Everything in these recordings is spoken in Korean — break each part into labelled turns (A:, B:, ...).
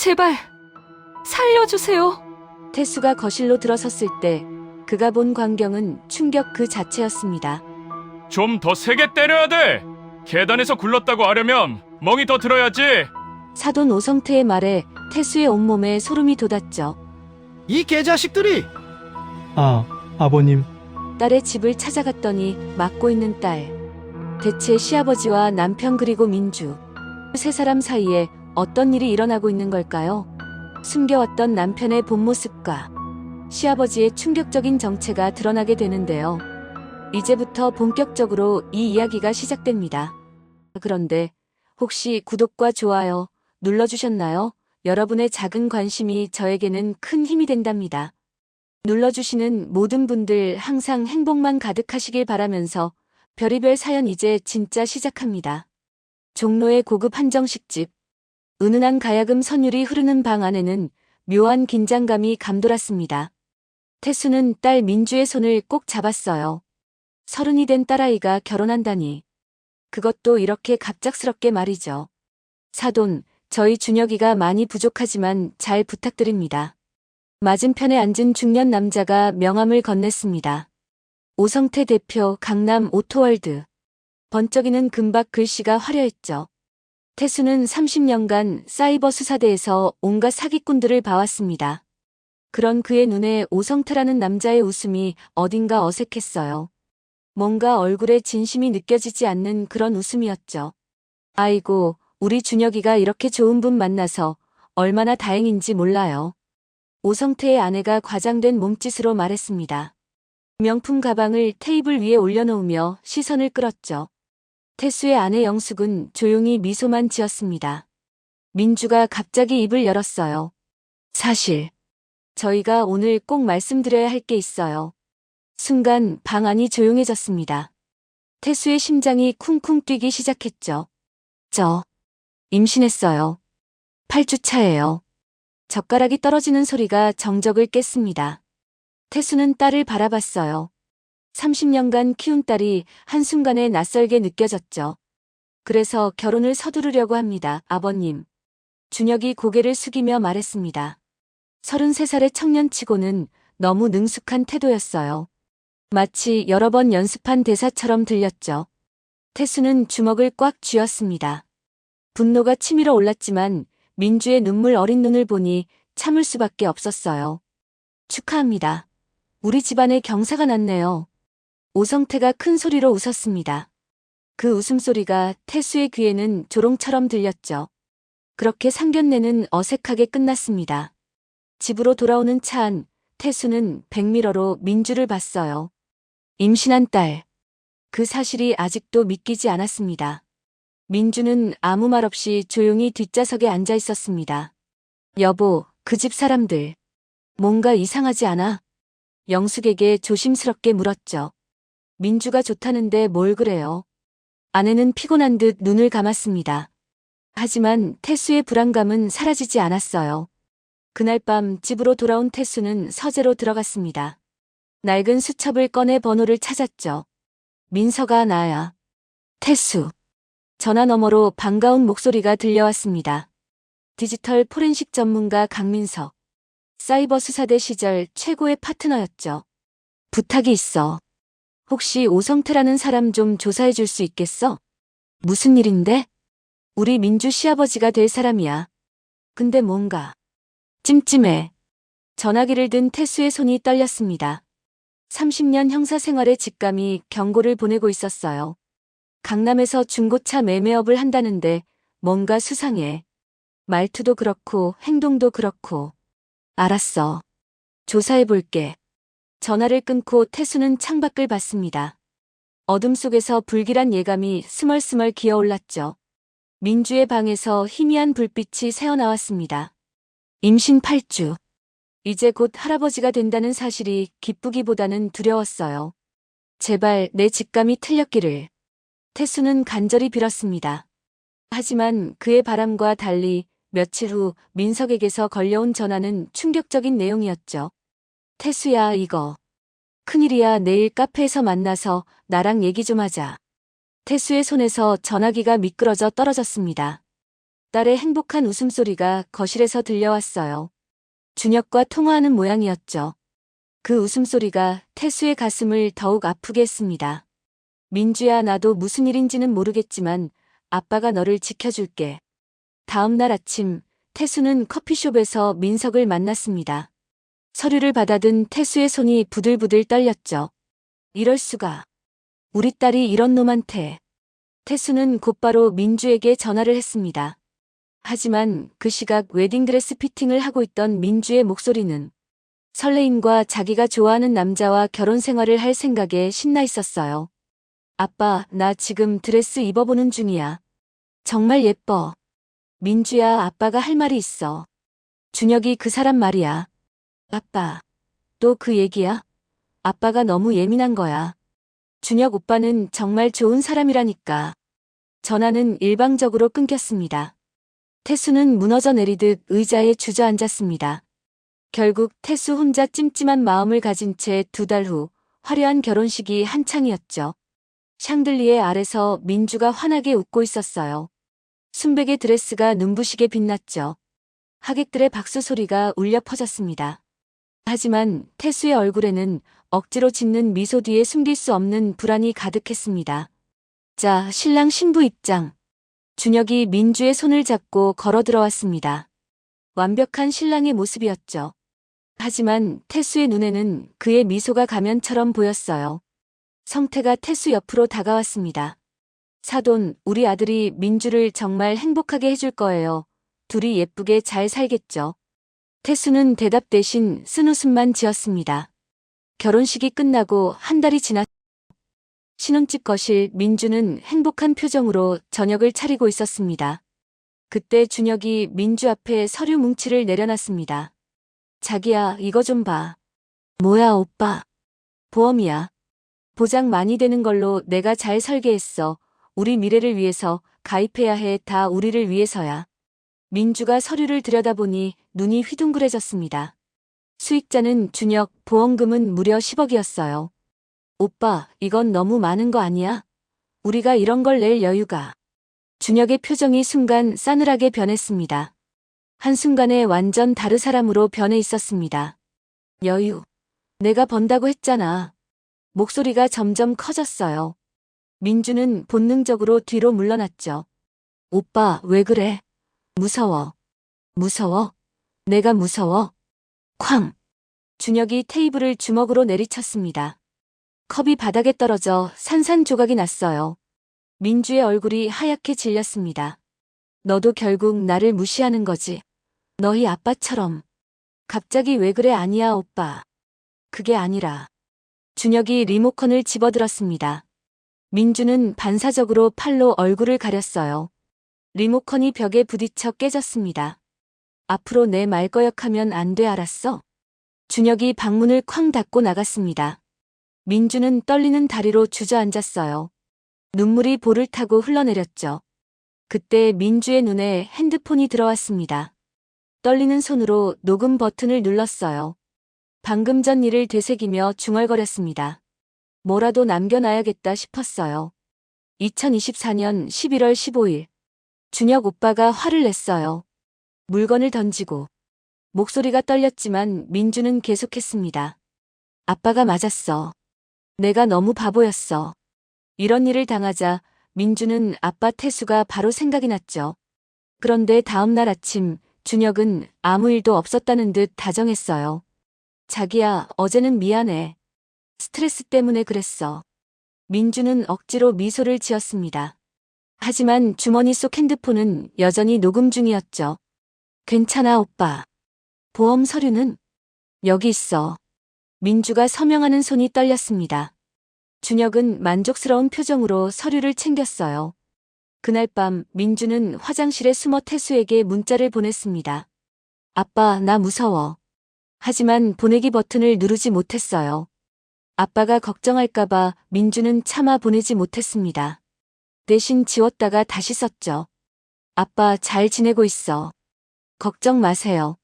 A: 제발 살려주세요.
B: 태수가 거실로 들어섰을 때 그가 본 광경은 충격 그 자체였습니다.
C: 좀 더 세게 때려야 돼. 계단에서 굴렀다고 하려면 멍이 더 들어야지.
B: 사돈 오성태의 말에 태수의 온몸에 소름이 돋았죠.
D: 이 개자식들이
E: 아, 아버님,
B: 딸의 집을 찾아갔더니 맡고 있는 딸. 대체 시아버지와 남편 그리고 민주. 세 사람 사이에 어떤 일이 일어나고 있는 걸까요? 숨겨왔던 남편의 본 모습과 시아버지의 충격적인 정체가 드러나게 되는데요. 이제부터 본격적으로 이 이야기가 시작됩니다. 그런데 혹시 구독과 좋아요 눌러주셨나요? 여러분의 작은 관심이 저에게는 큰 힘이 된답니다. 눌러주시는 모든 분들 항상 행복만 가득하시길 바라면서 별의별 사연 이제 진짜 시작합니다. 종로의 고급 한정식집. 은은한 가야금 선율이 흐르는 방 안에는 묘한 긴장감이 감돌았습니다. 태수는 딸 민주의 손을 꼭 잡았어요. 서른이 된 딸아이가 결혼한다니. 그것도 이렇게 갑작스럽게 말이죠. 사돈, 저희 준혁이가 많이 부족하지만 잘 부탁드립니다. 맞은편에 앉은 중년 남자가 명함을 건넸습니다. 오성태 대표 강남 오토월드. 번쩍이는 금박 글씨가 화려했죠. 태수는 30년간 사이버 수사대에서 온갖 사기꾼들을 봐왔습니다. 그런 그의 눈에 오성태라는 남자의 웃음이 어딘가 어색했어요. 뭔가 얼굴에 진심이 느껴지지 않는 그런 웃음이었죠. 아이고, 우리 준혁이가 이렇게 좋은 분 만나서 얼마나 다행인지 몰라요. 오성태의 아내가 과장된 몸짓으로 말했습니다. 명품 가방을 테이블 위에 올려놓으며 시선을 끌었죠. 태수의 아내 영숙은 조용히 미소만 지었습니다. 민주가 갑자기 입을 열었어요. 사실, 저희가 오늘 꼭 말씀드려야 할 게 있어요. 순간 방 안이 조용해졌습니다. 태수의 심장이 쿵쿵 뛰기 시작했죠. 저, 임신했어요. 8주 차예요. 젓가락이 떨어지는 소리가 정적을 깼습니다. 태수는 딸을 바라봤어요. 30년간 키운 딸이 한순간에 낯설게 느껴졌죠. 그래서 결혼을 서두르려고 합니다, 아버님. 준혁이 고개를 숙이며 말했습니다. 33살의 청년치고는 너무 능숙한 태도였어요. 마치 여러 번 연습한 대사처럼 들렸죠. 태수는 주먹을 꽉 쥐었습니다. 분노가 치밀어 올랐지만 민주의 눈물 어린 눈을 보니 참을 수밖에 없었어요. 축하합니다. 우리 집안에 경사가 났네요. 오성태가 큰 소리로 웃었습니다. 그 웃음소리가 태수의 귀에는 조롱처럼 들렸죠. 그렇게 상견례는 어색하게 끝났습니다. 집으로 돌아오는 차 안, 태수는 백미러로 민주를 봤어요. 임신한 딸. 그 사실이 아직도 믿기지 않았습니다. 민주는 아무 말 없이 조용히 뒷좌석에 앉아 있었습니다. 여보, 그 집 사람들. 뭔가 이상하지 않아? 영숙에게 조심스럽게 물었죠. 민주가 좋다는데 뭘 그래요? 아내는 피곤한 듯 눈을 감았습니다. 하지만 태수의 불안감은 사라지지 않았어요. 그날 밤 집으로 돌아온 태수는 서재로 들어갔습니다. 낡은 수첩을 꺼내 번호를 찾았죠. 민서가 나야. 태수. 전화 너머로 반가운 목소리가 들려왔습니다. 디지털 포렌식 전문가 강민석. 사이버 수사대 시절 최고의 파트너였죠. 부탁이 있어. 혹시 오성태라는 사람 좀 조사해 줄 수 있겠어? 무슨 일인데? 우리 민주 시아버지가 될 사람이야. 근데 뭔가 찜찜해. 전화기를 든 태수의 손이 떨렸습니다. 30년 형사 생활의 직감이 경고를 보내고 있었어요. 강남에서 중고차 매매업을 한다는데 뭔가 수상해. 말투도 그렇고 행동도 그렇고. 알았어. 조사해 볼게. 전화를 끊고 태수는 창밖을 봤습니다. 어둠 속에서 불길한 예감이 스멀스멀 기어올랐죠. 민주의 방에서 희미한 불빛이 새어나왔습니다. 임신 8주. 이제 곧 할아버지가 된다는 사실이 기쁘기보다는 두려웠어요. 제발 내 직감이 틀렸기를. 태수는 간절히 빌었습니다. 하지만 그의 바람과 달리 며칠 후 민석에게서 걸려온 전화는 충격적인 내용이었죠. 태수야, 이거. 큰일이야, 내일 카페에서 만나서 나랑 얘기 좀 하자. 태수의 손에서 전화기가 미끄러져 떨어졌습니다. 딸의 행복한 웃음소리가 거실에서 들려왔어요. 준혁과 통화하는 모양이었죠. 그 웃음소리가 태수의 가슴을 더욱 아프게 했습니다. 민주야, 나도 무슨 일인지는 모르겠지만 아빠가 너를 지켜줄게. 다음 날 아침, 태수는 커피숍에서 민석을 만났습니다. 서류를 받아든 태수의 손이 부들부들 떨렸죠. 이럴 수가. 우리 딸이 이런 놈한테. 태수는 곧바로 민주에게 전화를 했습니다. 하지만 그 시각 웨딩드레스 피팅을 하고 있던 민주의 목소리는 설레임과 자기가 좋아하는 남자와 결혼 생활을 할 생각에 신나 있었어요. 아빠, 나 지금 드레스 입어보는 중이야. 정말 예뻐. 민주야, 아빠가 할 말이 있어. 준혁이 그 사람 말이야. 아빠, 또 그 얘기야? 아빠가 너무 예민한 거야. 준혁 오빠는 정말 좋은 사람이라니까. 전화는 일방적으로 끊겼습니다. 태수는 무너져 내리듯 의자에 주저앉았습니다. 결국 태수 혼자 찜찜한 마음을 가진 채 두 달 후 화려한 결혼식이 한창이었죠. 샹들리에 아래서 민주가 환하게 웃고 있었어요. 순백의 드레스가 눈부시게 빛났죠. 하객들의 박수 소리가 울려 퍼졌습니다. 하지만 태수의 얼굴에는 억지로 짓는 미소 뒤에 숨길 수 없는 불안이 가득했습니다. 자, 신랑 신부 입장. 준혁이 민주의 손을 잡고 걸어 들어왔습니다. 완벽한 신랑의 모습이었죠. 하지만 태수의 눈에는 그의 미소가 가면처럼 보였어요. 성태가 태수 옆으로 다가왔습니다. 사돈, 우리 아들이 민주를 정말 행복하게 해줄 거예요. 둘이 예쁘게 잘 살겠죠. 태수는 대답 대신 쓴 웃음만 지었습니다. 결혼식이 끝나고 한 달이 지났 신혼집 거실 민주는 행복한 표정으로 저녁을 차리고 있었습니다. 그때 준혁이 민주 앞에 서류 뭉치를 내려놨습니다. 자기야, 이거 좀 봐. 뭐야, 오빠. 보험이야. 보장 많이 되는 걸로 내가 잘 설계했어. 우리 미래를 위해서 가입해야 해. 다 우리를 위해서야. 민주가 서류를 들여다보니 눈이 휘둥그레졌습니다. 수익자는 준혁, 보험금은 무려 10억이었어요. 오빠, 이건 너무 많은 거 아니야? 우리가 이런 걸 낼 여유가. 준혁의 표정이 순간 싸늘하게 변했습니다. 한순간에 완전 다른 사람으로 변해 있었습니다. 여유. 내가 번다고 했잖아. 목소리가 점점 커졌어요. 민주는 본능적으로 뒤로 물러났죠. 오빠, 왜 그래? 무서워. 무서워? 내가 무서워? 쾅! 준혁이 테이블을 주먹으로 내리쳤습니다. 컵이 바닥에 떨어져 산산조각이 났어요. 민주의 얼굴이 하얗게 질렸습니다. 너도 결국 나를 무시하는 거지. 너희 아빠처럼. 갑자기 왜 그래 아니야 오빠. 그게 아니라. 준혁이 리모컨을 집어들었습니다. 민주는 반사적으로 팔로 얼굴을 가렸어요. 리모컨이 벽에 부딪혀 깨졌습니다. 앞으로 내 말거역하면 안 돼 알았어? 준혁이 방문을 쾅 닫고 나갔습니다. 민주는 떨리는 다리로 주저앉았어요. 눈물이 볼을 타고 흘러내렸죠. 그때 민주의 눈에 핸드폰이 들어왔습니다. 떨리는 손으로 녹음 버튼을 눌렀어요. 방금 전 일을 되새기며 중얼거렸습니다. 뭐라도 남겨놔야겠다 싶었어요. 2024년 11월 15일. 준혁 오빠가 화를 냈어요. 물건을 던지고. 목소리가 떨렸지만 민주는 계속했습니다. 아빠가 맞았어. 내가 너무 바보였어. 이런 일을 당하자 민주는 아빠 태수가 바로 생각이 났죠. 그런데 다음 날 아침 준혁은 아무 일도 없었다는 듯 다정했어요. 자기야, 어제는 미안해. 스트레스 때문에 그랬어. 민주는 억지로 미소를 지었습니다. 하지만 주머니 속 핸드폰은 여전히 녹음 중이었죠. 괜찮아, 오빠. 보험 서류는? 여기 있어. 민주가 서명하는 손이 떨렸습니다. 준혁은 만족스러운 표정으로 서류를 챙겼어요. 그날 밤 민주는 화장실에 숨어 태수에게 문자를 보냈습니다. 아빠, 나 무서워. 하지만 보내기 버튼을 누르지 못했어요. 아빠가 걱정할까봐 민주는 차마 보내지 못했습니다. 대신 지웠다가 다시 썼죠. 아빠 잘 지내고 있어. 걱정 마세요.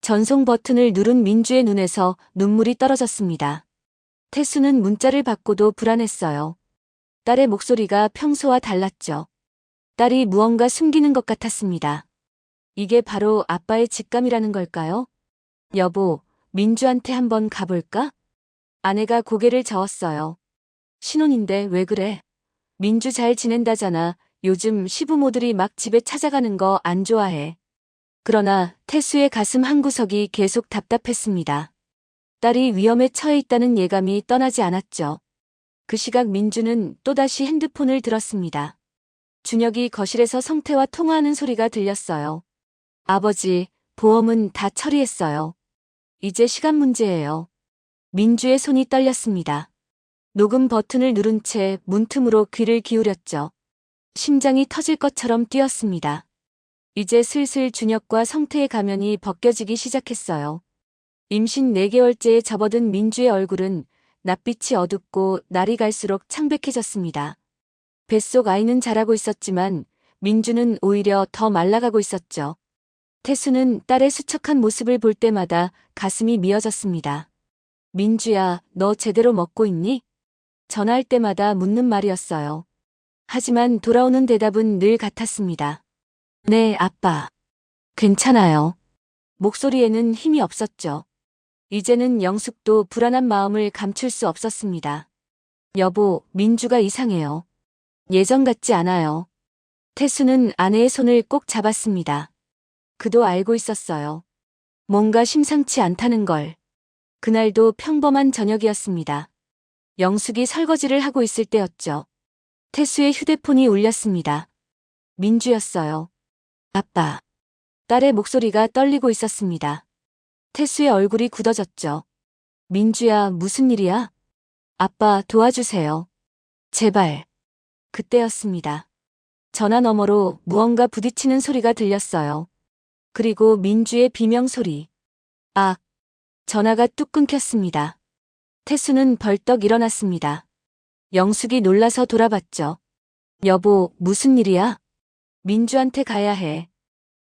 B: 전송 버튼을 누른 민주의 눈에서 눈물이 떨어졌습니다. 태수는 문자를 받고도 불안했어요. 딸의 목소리가 평소와 달랐죠. 딸이 무언가 숨기는 것 같았습니다. 이게 바로 아빠의 직감이라는 걸까요? 여보, 민주한테 한번 가볼까? 아내가 고개를 저었어요. 신혼인데 왜 그래? 민주 잘 지낸다잖아. 요즘 시부모들이 막 집에 찾아가는 거 안 좋아해. 그러나 태수의 가슴 한구석이 계속 답답했습니다. 딸이 위험에 처해 있다는 예감이 떠나지 않았죠. 그 시각 민주는 또다시 핸드폰을 들었습니다. 준혁이 거실에서 성태와 통화하는 소리가 들렸어요. 아버지, 보험은 다 처리했어요. 이제 시간 문제예요. 민주의 손이 떨렸습니다. 녹음 버튼을 누른 채 문틈으로 귀를 기울였죠. 심장이 터질 것처럼 뛰었습니다. 이제 슬슬 준혁과 성태의 가면이 벗겨지기 시작했어요. 임신 4개월째에 접어든 민주의 얼굴은 낯빛이 어둡고 날이 갈수록 창백해졌습니다. 뱃속 아이는 자라고 있었지만 민주는 오히려 더 말라가고 있었죠. 태수는 딸의 수척한 모습을 볼 때마다 가슴이 미어졌습니다. 민주야, 너 제대로 먹고 있니? 전화할 때마다 묻는 말이었어요. 하지만 돌아오는 대답은 늘 같았습니다. 네, 아빠. 괜찮아요. 목소리에는 힘이 없었죠. 이제는 영숙도 불안한 마음을 감출 수 없었습니다. 여보, 민주가 이상해요. 예전 같지 않아요. 태수는 아내의 손을 꼭 잡았습니다. 그도 알고 있었어요. 뭔가 심상치 않다는 걸. 그날도 평범한 저녁이었습니다. 영숙이 설거지를 하고 있을 때였죠. 태수의 휴대폰이 울렸습니다. 민주였어요. 아빠. 딸의 목소리가 떨리고 있었습니다. 태수의 얼굴이 굳어졌죠. 민주야, 무슨 일이야? 아빠, 도와주세요. 제발. 그때였습니다. 전화 너머로 무언가 부딪히는 소리가 들렸어요. 그리고 민주의 비명 소리. 아, 전화가 뚝 끊겼습니다. 태수는 벌떡 일어났습니다. 영숙이 놀라서 돌아봤죠. 여보, 무슨 일이야? 민주한테 가야 해.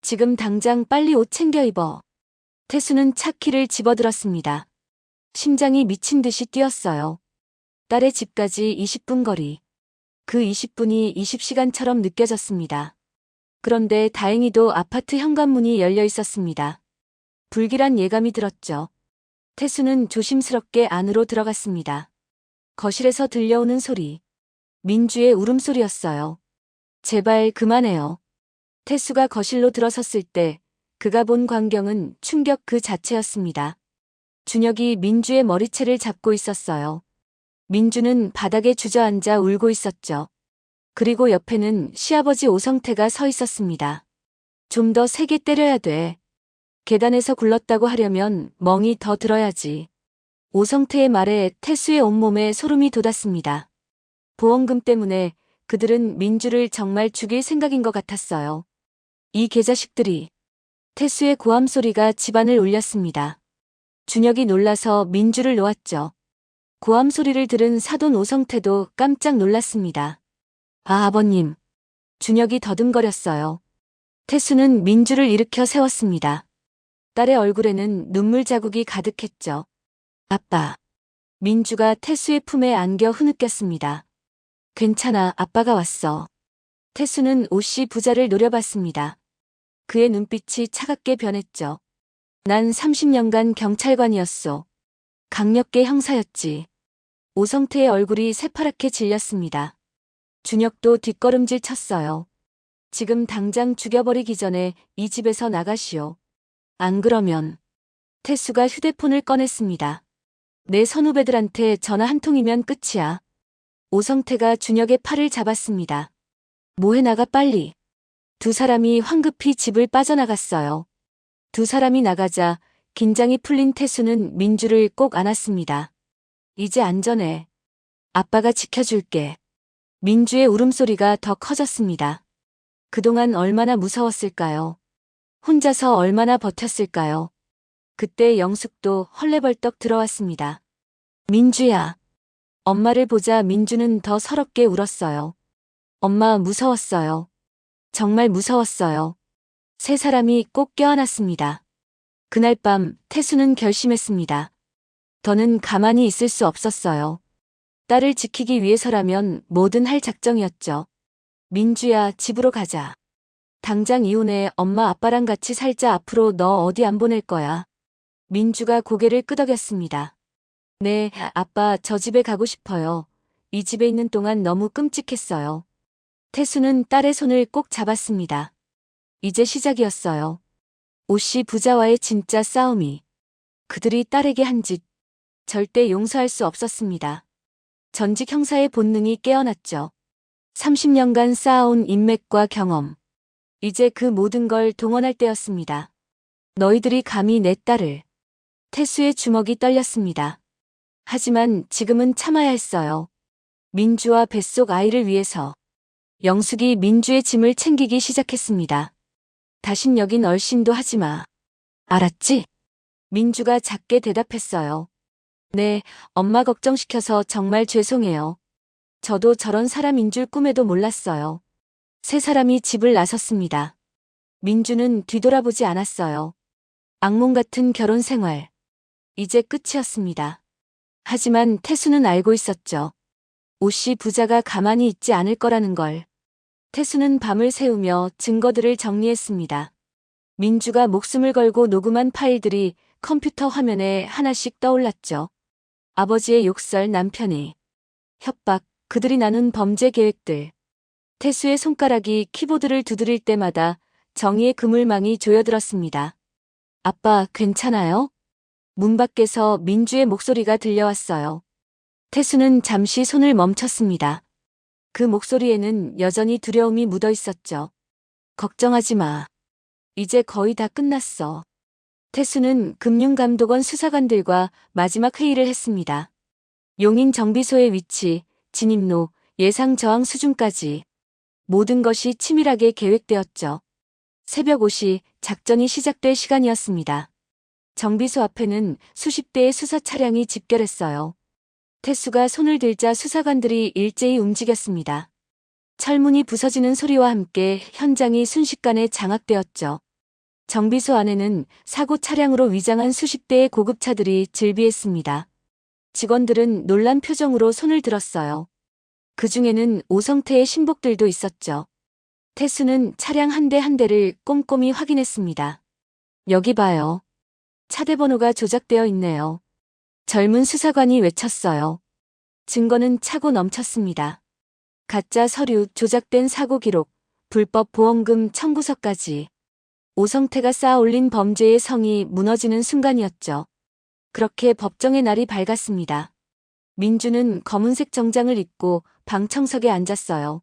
B: 지금 당장 빨리 옷 챙겨 입어. 태수는 차키를 집어들었습니다. 심장이 미친 듯이 뛰었어요. 딸의 집까지 20분 거리. 그 20분이 20시간처럼 느껴졌습니다. 그런데 다행히도 아파트 현관문이 열려 있었습니다. 불길한 예감이 들었죠. 태수는 조심스럽게 안으로 들어갔습니다. 거실에서 들려오는 소리. 민주의 울음소리였어요. 제발 그만해요. 태수가 거실로 들어섰을 때 그가 본 광경은 충격 그 자체였습니다. 준혁이 민주의 머리채를 잡고 있었어요. 민주는 바닥에 주저앉아 울고 있었죠. 그리고 옆에는 시아버지 오성태가 서 있었습니다. 좀 더 세게 때려야 돼. 계단에서 굴렀다고 하려면 멍이 더 들어야지. 오성태의 말에 태수의 온몸에 소름이 돋았습니다. 보험금 때문에 그들은 민주를 정말 죽일 생각인 것 같았어요. 이 개자식들이 태수의 고함 소리가 집안을 울렸습니다. 준혁이 놀라서 민주를 놓았죠. 고함 소리를 들은 사돈 오성태도 깜짝 놀랐습니다. 아, 아버님. 준혁이 더듬거렸어요. 태수는 민주를 일으켜 세웠습니다. 딸의 얼굴에는 눈물 자국이 가득했죠. 아빠. 민주가 태수의 품에 안겨 흐느꼈습니다. 괜찮아, 아빠가 왔어. 태수는 옷이 부자를 노려봤습니다. 그의 눈빛이 차갑게 변했죠. 난 30년간 경찰관이었소. 강력계 형사였지. 오성태의 얼굴이 새파랗게 질렸습니다. 준혁도 뒷걸음질 쳤어요. 지금 당장 죽여버리기 전에 이 집에서 나가시오. 안 그러면 태수가 휴대폰을 꺼냈습니다. 내 선후배들한테 전화 한 통이면 끝이야. 오성태가 준혁의 팔을 잡았습니다. 뭐해 나가 빨리. 두 사람이 황급히 집을 빠져나갔어요. 두 사람이 나가자 긴장이 풀린 태수는 민주를 꼭 안았습니다. 이제 안전해. 아빠가 지켜줄게. 민주의 울음소리가 더 커졌습니다. 그동안 얼마나 무서웠을까요? 혼자서 얼마나 버텼을까요? 그때 영숙도 헐레벌떡 들어왔습니다. 민주야. 엄마를 보자 민주는 더 서럽게 울었어요. 엄마 무서웠어요. 정말 무서웠어요. 세 사람이 꼭 껴안았습니다. 그날 밤 태수는 결심했습니다. 더는 가만히 있을 수 없었어요. 딸을 지키기 위해서라면 뭐든 할 작정이었죠. 민주야, 집으로 가자. 당장 이혼해 엄마 아빠랑 같이 살자 앞으로 너 어디 안 보낼 거야. 민주가 고개를 끄덕였습니다. 네, 아빠 저 집에 가고 싶어요. 이 집에 있는 동안 너무 끔찍했어요. 태수는 딸의 손을 꼭 잡았습니다. 이제 시작이었어요. 오씨 부자와의 진짜 싸움이. 그들이 딸에게 한 짓. 절대 용서할 수 없었습니다. 전직 형사의 본능이 깨어났죠. 30년간 쌓아온 인맥과 경험. 이제 그 모든 걸 동원할 때였습니다. 너희들이 감히 내 딸을. 태수의 주먹이 떨렸습니다. 하지만 지금은 참아야 했어요. 민주와 뱃속 아이를 위해서. 영숙이 민주의 짐을 챙기기 시작했습니다. 다신 여긴 얼씬도 하지 마. 알았지? 민주가 작게 대답했어요. 네, 엄마 걱정시켜서 정말 죄송해요. 저도 저런 사람인 줄 꿈에도 몰랐어요. 세 사람이 집을 나섰습니다. 민주는 뒤돌아보지 않았어요. 악몽 같은 결혼 생활. 이제 끝이었습니다. 하지만 태수는 알고 있었죠. 오씨 부자가 가만히 있지 않을 거라는 걸. 태수는 밤을 새우며 증거들을 정리했습니다. 민주가 목숨을 걸고 녹음한 파일들이 컴퓨터 화면에 하나씩 떠올랐죠. 아버지의 욕설 남편의 협박, 그들이 나눈 범죄 계획들. 태수의 손가락이 키보드를 두드릴 때마다 정의의 그물망이 조여들었습니다. 아빠, 괜찮아요? 문 밖에서 민주의 목소리가 들려왔어요. 태수는 잠시 손을 멈췄습니다. 그 목소리에는 여전히 두려움이 묻어 있었죠. 걱정하지 마. 이제 거의 다 끝났어. 태수는 금융감독원 수사관들과 마지막 회의를 했습니다. 용인 정비소의 위치, 진입로, 예상 저항 수준까지 모든 것이 치밀하게 계획되었죠. 새벽 5시 작전이 시작될 시간이었습니다. 정비소 앞에는 수십 대의 수사 차량이 집결했어요. 태수가 손을 들자 수사관들이 일제히 움직였습니다. 철문이 부서지는 소리와 함께 현장이 순식간에 장악되었죠. 정비소 안에는 사고 차량으로 위장한 수십 대의 고급차들이 즐비했습니다. 직원들은 놀란 표정으로 손을 들었어요. 그 중에는 오성태의 신복들도 있었죠. 태수는 차량 한대한 대를 꼼꼼히 확인했습니다. 여기 봐요. 차대 번호가 조작되어 있네요. 젊은 수사관이 외쳤어요. 증거는 차고 넘쳤습니다. 가짜 서류, 조작된 사고 기록, 불법 보험금 청구서까지. 오성태가 쌓아 올린 범죄의 성이 무너지는 순간이었죠. 그렇게 법정의 날이 밝았습니다. 민주는 검은색 정장을 입고 방청석에 앉았어요.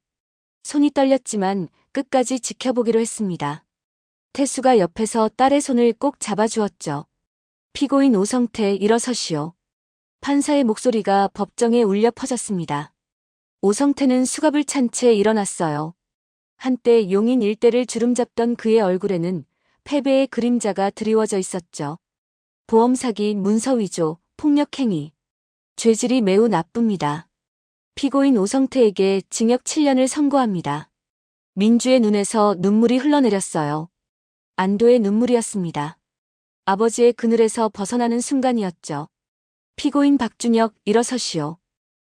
B: 손이 떨렸지만 끝까지 지켜보기로 했습니다. 태수가 옆에서 딸의 손을 꼭 잡아주었죠. 피고인 오성태 일어서시오. 판사의 목소리가 법정에 울려 퍼졌습니다. 오성태는 수갑을 찬 채 일어났어요. 한때 용인 일대를 주름잡던 그의 얼굴에는 패배의 그림자가 드리워져 있었죠. 보험 사기, 문서 위조, 폭력 행위. 죄질이 매우 나쁩니다. 피고인 오성태에게 징역 7년을 선고합니다. 민주의 눈에서 눈물이 흘러내렸어요. 안도의 눈물이었습니다. 아버지의 그늘에서 벗어나는 순간이었죠. 피고인 박준혁 일어서시오.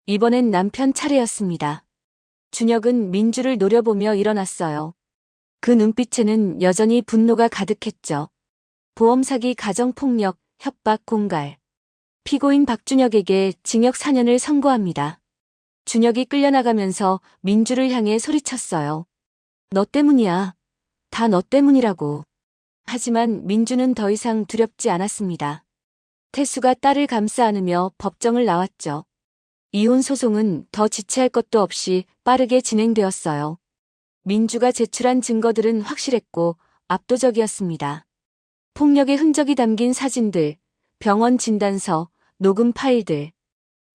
B: 이번엔 남편 차례였습니다. 준혁은 민주를 노려보며 일어났어요. 그 눈빛에는 여전히 분노가 가득했죠. 보험 사기 가정폭력, 협박 공갈. 피고인 박준혁에게 징역 4년을 선고합니다. 준혁이 끌려나가면서 민주를 향해 소리쳤어요. 너 때문이야. 다 너 때문이라고. 하지만 민주는 더 이상 두렵지 않았습니다. 태수가 딸을 감싸 안으며 법정을 나왔죠. 이혼 소송은 더 지체할 것도 없이 빠르게 진행되었어요. 민주가 제출한 증거들은 확실했고 압도적이었습니다. 폭력의 흔적이 담긴 사진들, 병원 진단서, 녹음 파일들.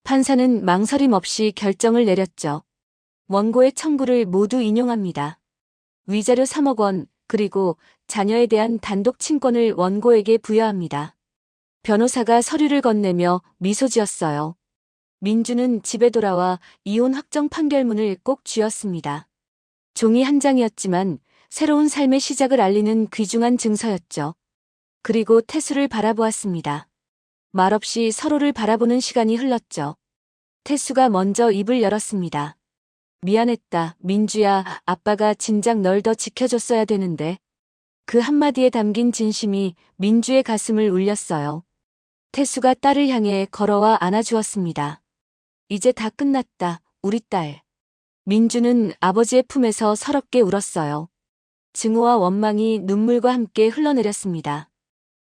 B: 판사는 망설임 없이 결정을 내렸죠. 원고의 청구를 모두 인용합니다. 위자료 3억 원, 그리고 자녀에 대한 단독 친권을 원고에게 부여합니다. 변호사가 서류를 건네며 미소 지었어요. 민주는 집에 돌아와 이혼 확정 판결문을 꼭 쥐었습니다. 종이 한 장이었지만 새로운 삶의 시작을 알리는 귀중한 증서였죠. 그리고 태수를 바라보았습니다. 말없이 서로를 바라보는 시간이 흘렀죠. 태수가 먼저 입을 열었습니다. 미안했다. 민주야, 아빠가 진작 널 더 지켜줬어야 되는데. 그 한마디에 담긴 진심이 민주의 가슴을 울렸어요. 태수가 딸을 향해 걸어와 안아주었습니다. 이제 다 끝났다, 우리 딸. 민주는 아버지의 품에서 서럽게 울었어요. 증오와 원망이 눈물과 함께 흘러내렸습니다.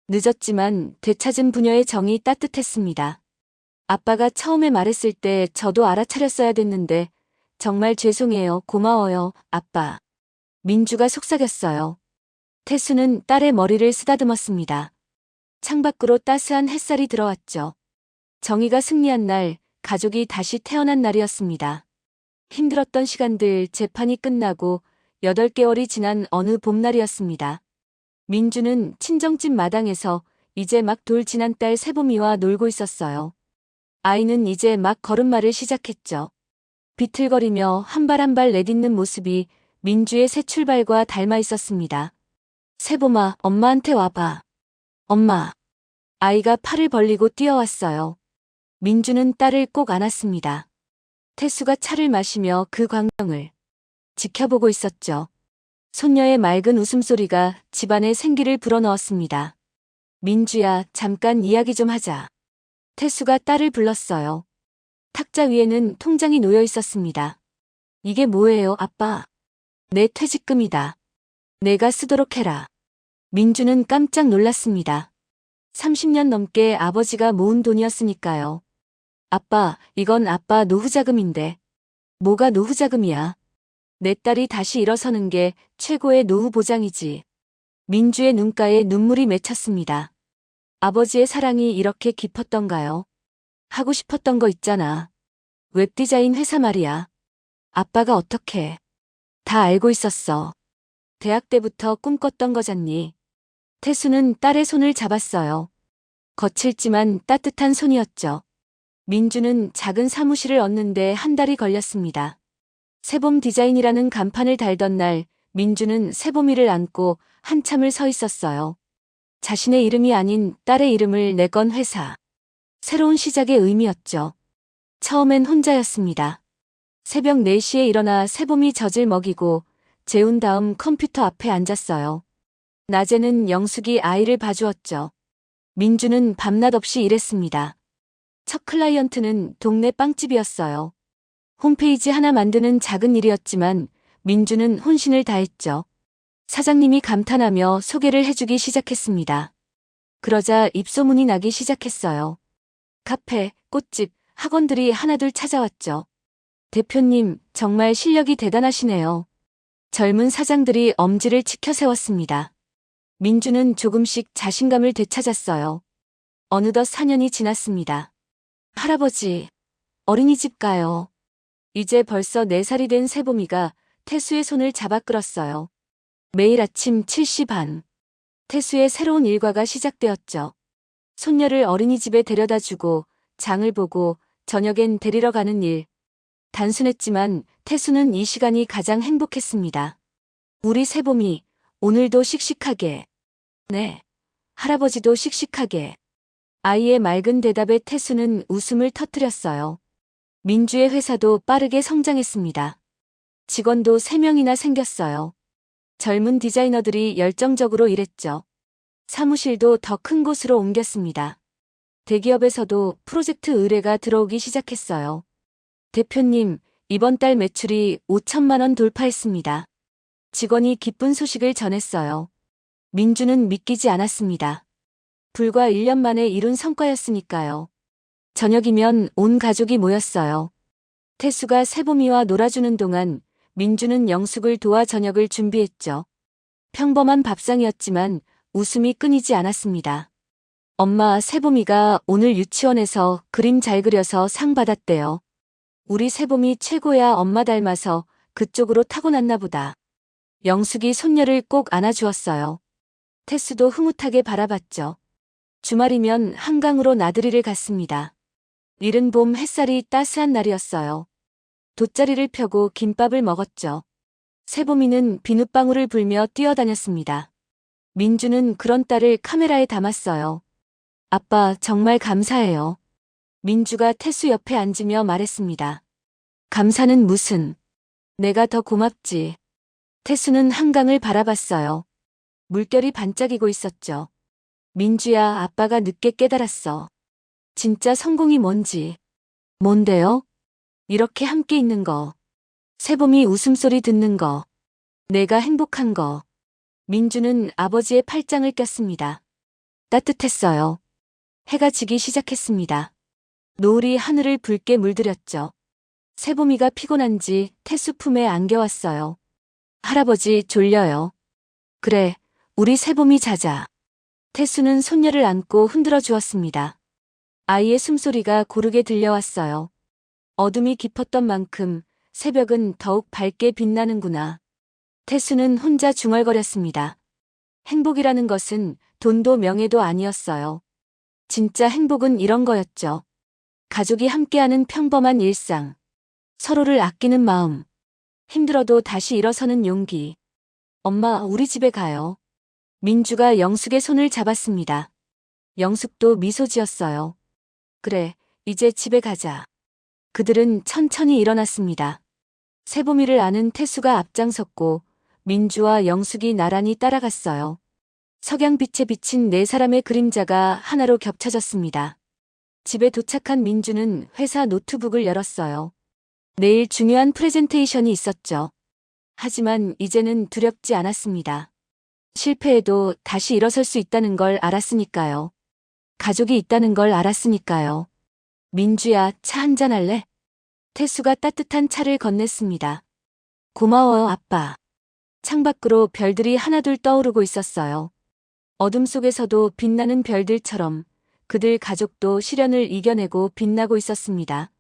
B: 늦었지만 되찾은 부녀의 정이 따뜻했습니다. 아빠가 처음에 말했을 때 저도 알아차렸어야 됐는데 정말 죄송해요. 고마워요, 아빠. 민주가 속삭였어요. 태수는 딸의 머리를 쓰다듬었습니다. 창밖으로 따스한 햇살이 들어왔죠. 정의가 승리한 날, 가족이 다시 태어난 날이었습니다. 힘들었던 시간들 재판이 끝나고 8개월이 지난 어느 봄날이었습니다. 민주는 친정집 마당에서 이제 막 돌 지난 딸 세봄이와 놀고 있었어요. 아이는 이제 막 걸음마를 시작했죠. 비틀거리며 한 발 한 발 내딛는 모습이 민주의 새 출발과 닮아 있었습니다. 세봄아, 엄마한테 와봐. 엄마. 아이가 팔을 벌리고 뛰어왔어요. 민주는 딸을 꼭 안았습니다. 태수가 차를 마시며 그 광경을 지켜보고 있었죠. 손녀의 맑은 웃음소리가 집안에 생기를 불어넣었습니다. 민주야, 잠깐 이야기 좀 하자. 태수가 딸을 불렀어요. 탁자 위에는 통장이 놓여 있었습니다. 이게 뭐예요, 아빠? 내 퇴직금이다. 내가 쓰도록 해라. 민주는 깜짝 놀랐습니다. 30년 넘게 아버지가 모은 돈이었으니까요. 아빠, 이건 아빠 노후자금인데. 뭐가 노후자금이야? 내 딸이 다시 일어서는 게 최고의 노후 보장이지. 민주의 눈가에 눈물이 맺혔습니다. 아버지의 사랑이 이렇게 깊었던가요? 하고 싶었던 거 있잖아. 웹디자인 회사 말이야. 아빠가 어떻게. 다 알고 있었어. 대학 때부터 꿈꿨던 거잖니. 태수는 딸의 손을 잡았어요. 거칠지만 따뜻한 손이었죠. 민주는 작은 사무실을 얻는데 한 달이 걸렸습니다. 세봄 디자인이라는 간판을 달던 날, 민주는 세봄이를 안고 한참을 서 있었어요. 자신의 이름이 아닌 딸의 이름을 내건 회사. 새로운 시작의 의미였죠. 처음엔 혼자였습니다. 새벽 4시에 일어나 세봄이 젖을 먹이고 재운 다음 컴퓨터 앞에 앉았어요. 낮에는 영숙이 아이를 봐주었죠. 민주는 밤낮 없이 일했습니다. 첫 클라이언트는 동네 빵집이었어요. 홈페이지 하나 만드는 작은 일이었지만 민주는 혼신을 다했죠. 사장님이 감탄하며 소개를 해주기 시작했습니다. 그러자 입소문이 나기 시작했어요. 카페, 꽃집, 학원들이 하나둘 찾아왔죠. 대표님, 정말 실력이 대단하시네요. 젊은 사장들이 엄지를 치켜 세웠습니다. 민주는 조금씩 자신감을 되찾았어요. 어느덧 4년이 지났습니다. 할아버지, 어린이집 가요. 이제 벌써 4살이 된 세봄이가 태수의 손을 잡아 끌었어요. 매일 아침 7시 반. 태수의 새로운 일과가 시작되었죠. 손녀를 어린이집에 데려다 주고 장을 보고 저녁엔 데리러 가는 일. 단순했지만 태수는 이 시간이 가장 행복했습니다. 우리 세봄이 오늘도 씩씩하게. 네. 할아버지도 씩씩하게. 아이의 맑은 대답에 태수는 웃음을 터뜨렸어요. 민주의 회사도 빠르게 성장했습니다. 직원도 3명이나 생겼어요. 젊은 디자이너들이 열정적으로 일했죠. 사무실도 더 큰 곳으로 옮겼습니다. 대기업에서도 프로젝트 의뢰가 들어오기 시작했어요. 대표님, 이번 달 매출이 5천만 원 돌파했습니다. 직원이 기쁜 소식을 전했어요. 민주는 믿기지 않았습니다. 불과 1년 만에 이룬 성과였으니까요. 저녁이면 온 가족이 모였어요. 태수가 세봄이와 놀아주는 동안 민주는 영숙을 도와 저녁을 준비했죠. 평범한 밥상이었지만 웃음이 끊이지 않았습니다. 엄마 세봄이가 오늘 유치원에서 그림 잘 그려서 상 받았대요. 우리 세봄이 최고야 엄마 닮아서 그쪽으로 타고났나 보다. 영숙이 손녀를 꼭 안아주었어요. 테스도 흐뭇하게 바라봤죠. 주말이면 한강으로 나들이를 갔습니다. 이른 봄 햇살이 따스한 날이었어요. 돗자리를 펴고 김밥을 먹었죠. 세봄이는 비눗방울을 불며 뛰어다녔습니다. 민주는 그런 딸을 카메라에 담았어요. 아빠, 정말 감사해요. 민주가 태수 옆에 앉으며 말했습니다. 감사는 무슨. 내가 더 고맙지. 태수는 한강을 바라봤어요. 물결이 반짝이고 있었죠. 민주야, 아빠가 늦게 깨달았어. 진짜 성공이 뭔지. 뭔데요? 이렇게 함께 있는 거. 세봄이 웃음소리 듣는 거. 내가 행복한 거. 민주는 아버지의 팔짱을 꼈습니다. 따뜻했어요. 해가 지기 시작했습니다. 노을이 하늘을 붉게 물들였죠. 세봄이가 피곤한지 태수 품에 안겨왔어요. 할아버지 졸려요. 그래, 우리 세봄이 자자. 태수는 손녀를 안고 흔들어 주었습니다. 아이의 숨소리가 고르게 들려왔어요. 어둠이 깊었던 만큼 새벽은 더욱 밝게 빛나는구나. 태수는 혼자 중얼거렸습니다. 행복이라는 것은 돈도 명예도 아니었어요. 진짜 행복은 이런 거였죠. 가족이 함께하는 평범한 일상. 서로를 아끼는 마음. 힘들어도 다시 일어서는 용기. 엄마, 우리 집에 가요. 민주가 영숙의 손을 잡았습니다. 영숙도 미소 지었어요. 그래, 이제 집에 가자. 그들은 천천히 일어났습니다. 세보미를 아는 태수가 앞장섰고 민주와 영숙이 나란히 따라갔어요. 석양빛에 비친 네 사람의 그림자가 하나로 겹쳐졌습니다. 집에 도착한 민주는 회사 노트북을 열었어요. 내일 중요한 프레젠테이션이 있었죠. 하지만 이제는 두렵지 않았습니다. 실패해도 다시 일어설 수 있다는 걸 알았으니까요. 가족이 있다는 걸 알았으니까요. 민주야, 차 한잔 할래? 태수가 따뜻한 차를 건넸습니다. 고마워요, 아빠. 창밖으로 별들이 하나둘 떠오르고 있었어요. 어둠 속에서도 빛나는 별들처럼 그들 가족도 시련을 이겨내고 빛나고 있었습니다.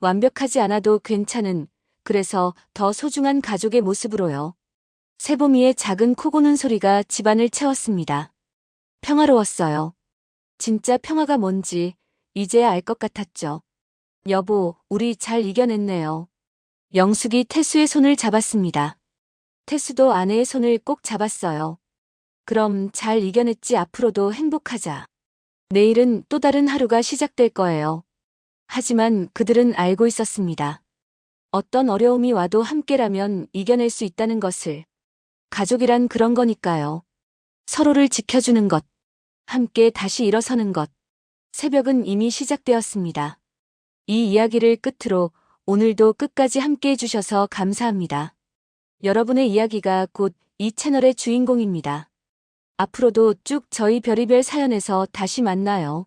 B: 완벽하지 않아도 괜찮은, 그래서 더 소중한 가족의 모습으로요. 세보미의 작은 코 고는 소리가 집안을 채웠습니다. 평화로웠어요. 진짜 평화가 뭔지 이제야 알 것 같았죠. 여보, 우리 잘 이겨냈네요. 영숙이 태수의 손을 잡았습니다. 태수도 아내의 손을 꼭 잡았어요. 그럼 잘 이겨냈지 앞으로도 행복하자. 내일은 또 다른 하루가 시작될 거예요. 하지만 그들은 알고 있었습니다. 어떤 어려움이 와도 함께라면 이겨낼 수 있다는 것을. 가족이란 그런 거니까요. 서로를 지켜주는 것. 함께 다시 일어서는 것. 새벽은 이미 시작되었습니다. 이 이야기를 끝으로 오늘도 끝까지 함께 해주셔서 감사합니다. 여러분의 이야기가 곧 이 채널의 주인공입니다. 앞으로도 쭉 저희 별이별 사연에서 다시 만나요.